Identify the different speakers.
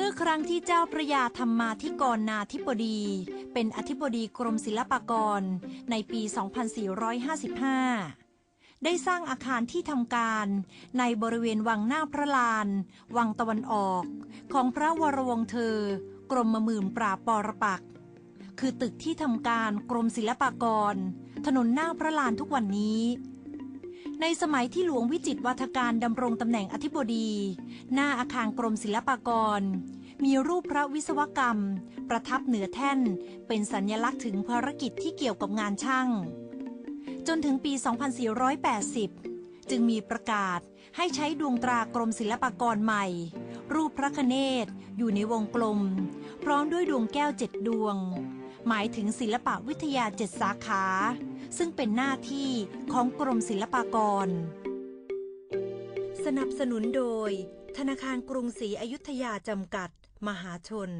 Speaker 1: มื่อครั้งที่เจ้าพระยาธรรมาธิกรนาธิบดี เป็นอธิบดีกรมศิลปากร ในปี 2455 ได้สร้างอาคารที่ทำการในบริเวณวังหน้าพระลาน วังตะวันออก ของพระวรวงเธอ กรมหมื่นปราบปรปัก คือตึกที่ทำการกรมศิลปากร ถนนหน้าพระลานทุกวันนี้ ในสมัยที่หลวงวิจิตวัฒการดำรงตำแหน่งอธิบดี หน้าอาคารกรมศิลปากร มีรูปพระวิศวกรรม ประทับเหนือแท่น เป็นสัญลักษณ์ถึงภารกิจที่เกี่ยวกับงานช่าง จนถึงปี 2480 จึงมีประกาศให้ใช้ดวงตรากรมศิลปากรใหม่ รูปพระคเนศอยู่ในวงกลม พร้อมด้วยดวงแก้วเจ็ดดวง หมายถึงศิลปะวิทยาเจ็ดสาขา ซึ่งเป็นหน้าที่ของกรมศิลปากร สนับสนุนโดย ธนาคารกรุงศรีอยุธยาจำกัด มหาชน